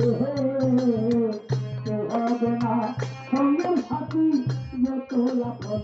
এহে, হবে না। যত আপন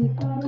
Thank you.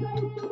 Thank you.